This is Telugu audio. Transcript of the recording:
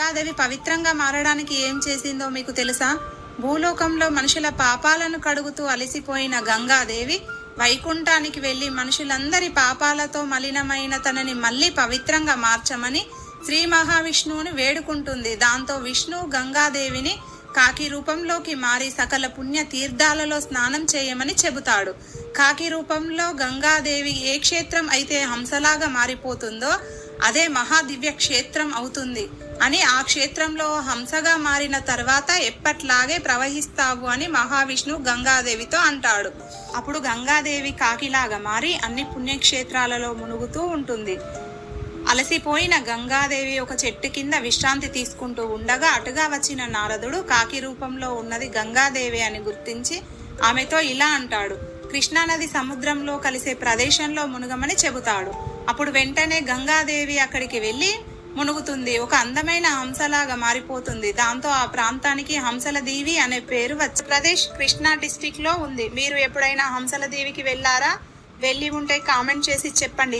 గంగాదేవి పవిత్రంగా మారడానికి ఏం చేసిందో మీకు తెలుసా? భూలోకంలో మనుషుల పాపాలను కడుగుతూ అలసిపోయిన గంగాదేవి వైకుంఠానికి వెళ్ళి మనుషులందరి పాపాలతో మలినమైన తనని మళ్ళీ పవిత్రంగా మార్చమని శ్రీ మహావిష్ణువుని వేడుకుంటుంది. దాంతో విష్ణు గంగాదేవిని కాకి రూపంలోకి మారి సకల పుణ్య తీర్థాలలో స్నానం చేయమని చెబుతాడు. కాకి రూపంలో గంగాదేవి ఏ క్షేత్రం అయితే హంసలాగా మారిపోతుందో అదే మహాదివ్య క్షేత్రం అవుతుంది అని ఆ క్షేత్రంలో హంసగా మారిన తర్వాత ఎప్పట్లాగే ప్రవహిస్తావు అని మహావిష్ణు గంగాదేవితో అంటాడు. అప్పుడు గంగాదేవి కాకిలాగా మారి అన్ని పుణ్యక్షేత్రాలలో మునుగుతూ ఉంటుంది. అలసిపోయిన గంగాదేవి ఒక చెట్టు కింద విశ్రాంతి తీసుకుంటూ ఉండగా అటుగా వచ్చిన నారదుడు కాకి రూపంలో ఉన్నది గంగాదేవి అని గుర్తించి ఆమెతో ఇలా అంటాడు కృష్ణానది సముద్రంలో కలిసే ప్రదేశంలో మునుగమని చెబుతాడు. అప్పుడు వెంటనే గంగాదేవి అక్కడికి వెళ్ళి మునుగుతుంది. ఒక అందమైన హంసలాగా మారిపోతుంది. దాంతో ఆ ప్రాంతానికి హంసల దేవి అనే పేరు వచ్చి ప్రదేశ్ కృష్ణా డిస్టిక్లో ఉంది. మీరు ఎప్పుడైనా హంసల దేవికి వెళ్ళారా? వెళ్ళి ఉంటే కామెంట్ చేసి చెప్పండి.